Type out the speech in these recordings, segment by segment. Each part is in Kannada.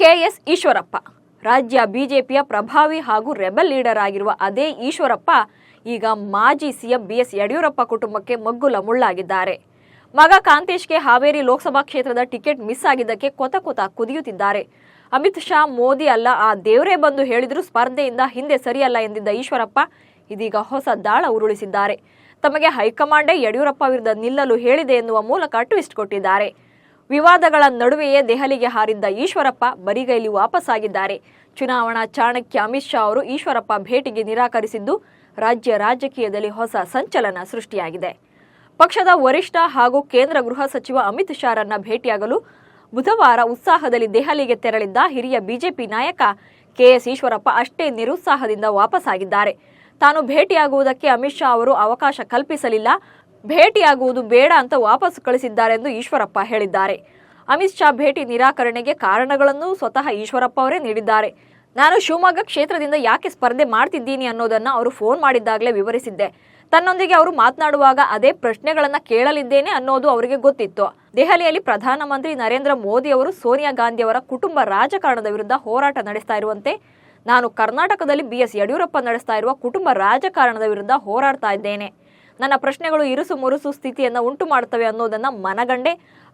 ಕೆಎಸ್ ಈಶ್ವರಪ್ಪ. ರಾಜ್ಯ ಬಿಜೆಪಿಯ ಪ್ರಭಾವಿ ಹಾಗೂ ರೆಬಲ್ ಲೀಡರ್ ಆಗಿರುವ ಅದೇ ಈಶ್ವರಪ್ಪ ಈಗ ಮಾಜಿ ಸಿಎಂ ಬಿಎಸ್ ಯಡಿಯೂರಪ್ಪ ಕುಟುಂಬಕ್ಕೆ ಮಗ್ಗುಲ ಮುಳ್ಳಾಗಿದ್ದಾರೆ ಮಗ ಕಾಂತೇಶ್ಗೆ ಹಾವೇರಿ ಲೋಕಸಭಾ ಕ್ಷೇತ್ರದ ಟಿಕೆಟ್ ಮಿಸ್ ಆಗಿದ್ದಕ್ಕೆ ಕೊತ ಕೊತ ಕುದಿಯುತ್ತಿದ್ದಾರೆ. ಅಮಿತ್ ಶಾ, ಮೋದಿ ಅಲ್ಲ, ಆ ದೇವರೇ ಬಂದು ಹೇಳಿದ್ರು ಸ್ಪರ್ಧೆಯಿಂದ ಹಿಂದೆ ಸರಿಯಲ್ಲ ಎಂದಿದ್ದ ಈಶ್ವರಪ್ಪ ಇದೀಗ ಹೊಸ ದಾಳ ಉರುಳಿಸಿದ್ದಾರೆ. ತಮಗೆ ಹೈಕಮಾಂಡೇ ಯಡಿಯೂರಪ್ಪ ವಿರುದ್ಧ ನಿಲ್ಲಲು ಹೇಳಿದೆ ಎನ್ನುವ ಮೂಲಕ ಟ್ವಿಸ್ಟ್ ಕೊಟ್ಟಿದ್ದಾರೆ. ವಿವಾದಗಳ ನಡುವೆಯೇ ದೆಹಲಿಗೆ ಹಾರಿದ್ದ ಈಶ್ವರಪ್ಪ ಬರಿಗೈಲಿ ವಾಪಸ್ಸಾಗಿದ್ದಾರೆ. ಚುನಾವಣಾ ಚಾಣಕ್ಯ ಅಮಿತ್ ಶಾ ಅವರು ಈಶ್ವರಪ್ಪ ಭೇಟಿಗೆ ನಿರಾಕರಿಸಿದ್ದು ರಾಜ್ಯ ರಾಜಕೀಯದಲ್ಲಿ ಹೊಸ ಸಂಚಲನ ಸೃಷ್ಟಿಯಾಗಿದೆ. ಪಕ್ಷದ ವರಿಷ್ಠ ಹಾಗೂ ಕೇಂದ್ರ ಗೃಹ ಸಚಿವ ಅಮಿತ್ ಶಾರನ್ನ ಭೇಟಿಯಾಗಲು ಬುಧವಾರ ಉತ್ಸಾಹದಲ್ಲಿ ದೆಹಲಿಗೆ ತೆರಳಿದ್ದ ಹಿರಿಯ ಬಿಜೆಪಿ ನಾಯಕ ಕೆಎಸ್ ಈಶ್ವರಪ್ಪ ಅಷ್ಟೇ ನಿರುತ್ಸಾಹದಿಂದ ವಾಪಸ್ಸಾಗಿದ್ದಾರೆ. ತಾನು ಭೇಟಿಯಾಗುವುದಕ್ಕೆ ಅಮಿತ್ ಶಾ ಅವರು ಅವಕಾಶ ಕಲ್ಪಿಸಲಿಲ್ಲ. ಭೇಟಿಯಾಗುವುದು ಬೇಡ ಅಂತ ವಾಪಸ್ ಕಳಿಸಿದ್ದಾರೆಂದು ಈಶ್ವರಪ್ಪ ಹೇಳಿದ್ದಾರೆ. ಅಮಿತ್ ಶಾ ಭೇಟಿ ನಿರಾಕರಣೆಗೆ ಕಾರಣಗಳನ್ನು ಸ್ವತಃ ಈಶ್ವರಪ್ಪ ಅವರೇ ನೀಡಿದ್ದಾರೆ. ನಾನು ಶಿವಮೊಗ್ಗ ಕ್ಷೇತ್ರದಿಂದ ಯಾಕೆ ಸ್ಪರ್ಧೆ ಮಾಡ್ತಿದ್ದೀನಿ ಅನ್ನೋದನ್ನು ಅವರು ಫೋನ್ ಮಾಡಿದ್ದಾಗಲೇ ವಿವರಿಸಿದ್ದೆ. ತನ್ನೊಂದಿಗೆ ಅವರು ಮಾತನಾಡುವಾಗ ಅದೇ ಪ್ರಶ್ನೆಗಳನ್ನು ಕೇಳಲಿದ್ದೇನೆ ಅನ್ನೋದು ಅವರಿಗೆ ಗೊತ್ತಿತ್ತು. ದೆಹಲಿಯಲ್ಲಿ ಪ್ರಧಾನಮಂತ್ರಿ ನರೇಂದ್ರ ಮೋದಿ ಅವರು ಸೋನಿಯಾ ಗಾಂಧಿ ಅವರ ಕುಟುಂಬ ರಾಜಕಾರಣದ ವಿರುದ್ಧ ಹೋರಾಟ ನಡೆಸ್ತಾ ಇರುವಂತೆ ನಾನು ಕರ್ನಾಟಕದಲ್ಲಿ ಬಿ ಎಸ್ ಯಡಿಯೂರಪ್ಪ ನಡೆಸ್ತಾ ಇರುವ ಕುಟುಂಬ ರಾಜಕಾರಣದ ವಿರುದ್ಧ ಹೋರಾಡ್ತಾ ಇದ್ದೇನೆ. ನನ್ನ ಪ್ರಶ್ನೆಗಳು ಇರುಸು ಮುರುಸು ಸ್ಥಿತಿಯನ್ನು ಉಂಟು ಮಾಡುತ್ತವೆ ಅನ್ನೋದನ್ನ ಮನಗಂಡೆ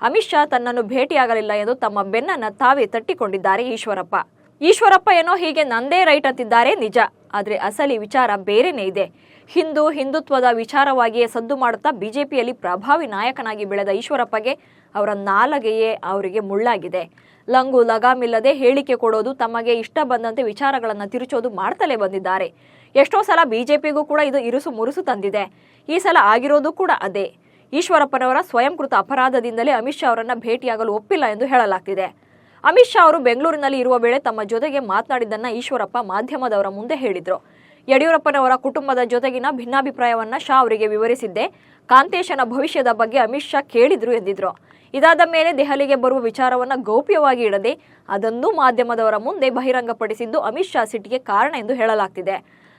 ಅಮಿತ್ ಶಾ ತನ್ನನ್ನು ಭೇಟಿಯಾಗಲಿಲ್ಲ ಎಂದು ತಮ್ಮ ಬೆನ್ನನ್ನ ತಾವೇ ತಟ್ಟಿಕೊಂಡಿದ್ದಾರೆ ಈಶ್ವರಪ್ಪ. ಈಶ್ವರಪ್ಪ ಏನೋ ಹೀಗೆ ನಂದೇ ರೈಟ್ ಅಂತಿದ್ದಾರೆ, ನಿಜ. ಆದ್ರೆ ಅಸಲಿ ವಿಚಾರ ಬೇರೆನೇ ಇದೆ. ಹಿಂದೂ ಹಿಂದುತ್ವದ ವಿಚಾರವಾಗಿಯೇ ಸದ್ದು ಮಾಡುತ್ತಾ ಬಿಜೆಪಿಯಲ್ಲಿ ಪ್ರಭಾವಿ ನಾಯಕನಾಗಿ ಬೆಳೆದ ಈಶ್ವರಪ್ಪಗೆ ಅವರ ನಾಲಗೆಯೇ ಅವರಿಗೆ ಮುಳ್ಳಾಗಿದೆ. ಲಂಗು ಲಗಾಮಿಲ್ಲದೆ ಹೇಳಿಕೆ ಕೊಡೋದು ತಮಗೆ ಇಷ್ಟ ಬಂದಂತೆ ವಿಚಾರಗಳನ್ನು ತಿರುಚೋದು ಮಾಡ್ತಲೇ ಬಂದಿದ್ದಾರೆ. ಎಷ್ಟೋ ಸಲ ಬಿಜೆಪಿಗೂ ಕೂಡ ಇದು ಇರುಸು ಮುರುಸು ತಂದಿದೆ. ಈ ಸಲ ಆಗಿರೋದು ಕೂಡ ಅದೇ. ಈಶ್ವರಪ್ಪನವರ ಸ್ವಯಂಕೃತ ಅಪರಾಧದಿಂದಲೇ ಅಮಿತ್ ಶಾ ಅವರನ್ನು ಭೇಟಿಯಾಗಲು ಒಪ್ಪಿಲ್ಲ ಎಂದು ಹೇಳಲಾಗ್ತಿದೆ. ಅಮಿತ್ ಶಾ ಅವರು ಬೆಂಗಳೂರಿನಲ್ಲಿ ಇರುವ ವೇಳೆ ತಮ್ಮ ಜೊತೆಗೆ ಮಾತನಾಡಿದ್ದನ್ನ ಈಶ್ವರಪ್ಪ ಮಾಧ್ಯಮದವರ ಮುಂದೆ ಹೇಳಿದ್ರು. ಯಡಿಯೂರಪ್ಪನವರ ಕುಟುಂಬದ ಜೊತೆಗಿನ ಭಿನ್ನಾಭಿಪ್ರಾಯವನ್ನ ಶಾ ಅವರಿಗೆ ವಿವರಿಸಿದ್ದೆ. ಕಾಂತೇಶನ ಭವಿಷ್ಯದ ಬಗ್ಗೆ ಅಮಿತ್ ಶಾ ಕೇಳಿದ್ರು ಎಂದಿದ್ರು. ಇದಾದ ಮೇಲೆ ದೆಹಲಿಗೆ ಬರುವ ವಿಚಾರವನ್ನ ಗೌಪ್ಯವಾಗಿ ಇಡದೆ ಅದನ್ನು ಮಾಧ್ಯಮದವರ ಮುಂದೆ ಬಹಿರಂಗಪಡಿಸಿದ್ದು ಅಮಿತ್ ಶಾ ಸಿಟ್ಟಿಗೆ ಕಾರಣ ಎಂದು ಹೇಳಲಾಗ್ತಿದೆ.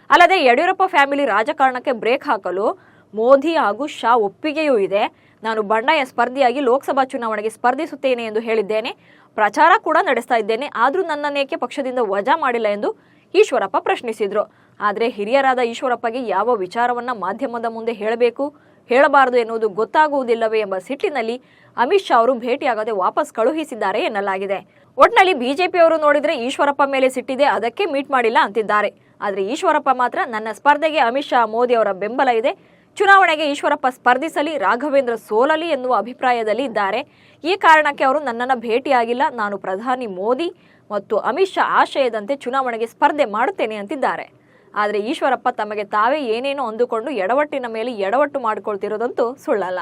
ಅಲ್ಲದೆ ಯಡಿಯೂರಪ್ಪ ಫ್ಯಾಮಿಲಿ ರಾಜಕಾರಣಕ್ಕೆ ಬ್ರೇಕ್ ಹಾಕಲು ಮೋದಿ ಹಾಗೂ ಶಾ ಒಪ್ಪಿಗೆಯೂ ಇದೆ. ನಾನು ಬಂಡಾಯ ಸ್ಪರ್ಧಿಯಾಗಿ ಲೋಕಸಭಾ ಚುನಾವಣೆಗೆ ಸ್ಪರ್ಧಿಸುತ್ತೇನೆ ಎಂದು ಹೇಳಿದ್ದೇನೆ. ಪ್ರಚಾರ ಕೂಡ ನಡೆಸ್ತಾ ಇದ್ದೇನೆ. ಆದರೂ ನನ್ನನ್ನೇಕೆ ಪಕ್ಷದಿಂದ ವಜಾ ಮಾಡಿಲ್ಲ ಎಂದು ಈಶ್ವರಪ್ಪ ಪ್ರಶ್ನಿಸಿದರು. ಆದರೆ ಹಿರಿಯರಾದ ಈಶ್ವರಪ್ಪಗೆ ಯಾವ ವಿಚಾರವನ್ನ ಮಾಧ್ಯಮದ ಮುಂದೆ ಹೇಳಬೇಕು, ಹೇಳಬಾರದು ಎನ್ನುವುದು ಗೊತ್ತಾಗುವುದಿಲ್ಲವೇ ಎಂಬ ಸಿಟ್ಟಿನಲ್ಲಿ ಅಮಿತ್ ಶಾ ಅವರು ಭೇಟಿಯಾಗದೆ ವಾಪಸ್ ಕಳುಹಿಸಿದ್ದಾರೆ ಎನ್ನಲಾಗಿದೆ. ಒಟ್ನಲ್ಲಿ ಬಿಜೆಪಿಯವರು ನೋಡಿದರೆ ಈಶ್ವರಪ್ಪ ಮೇಲೆ ಸಿಟ್ಟಿದೆ, ಅದಕ್ಕೆ ಮೀಟ್ ಮಾಡಿಲ್ಲ ಅಂತಿದ್ದಾರೆ. ಆದರೆ ಈಶ್ವರಪ್ಪ ಮಾತ್ರ ನನ್ನ ಸ್ಪರ್ಧೆಗೆ ಅಮಿತ್ ಶಾ, ಮೋದಿ ಅವರ ಬೆಂಬಲ ಇದೆ. ಚುನಾವಣೆಗೆ ಈಶ್ವರಪ್ಪ ಸ್ಪರ್ಧಿಸಲಿ, ರಾಘವೇಂದ್ರ ಸೋಲಲಿ ಎನ್ನುವ ಅಭಿಪ್ರಾಯದಲ್ಲಿ ಇದ್ದಾರೆ ಈ ಕಾರಣಕ್ಕೆ ಅವರು ನನ್ನನ್ನು ಭೇಟಿಯಾಗಿಲ್ಲ. ನಾನು ಪ್ರಧಾನಿ ಮೋದಿ ಮತ್ತು ಅಮಿತ್ ಶಾ ಆಶಯದಂತೆ ಚುನಾವಣೆಗೆ ಸ್ಪರ್ಧೆ ಮಾಡುತ್ತೇನೆ ಅಂತಿದ್ದಾರೆ. ಆದರೆ ಈಶ್ವರಪ್ಪ ತಮಗೆ ತಾವೇ ಏನೇನೋ ಅಂದುಕೊಂಡು ಎಡವಟ್ಟಿನ ಮೇಲೆ ಎಡವಟ್ಟು ಮಾಡಿಕೊಳ್ತಿರೋದಂತೂ ಸುಳ್ಳಲ್ಲ.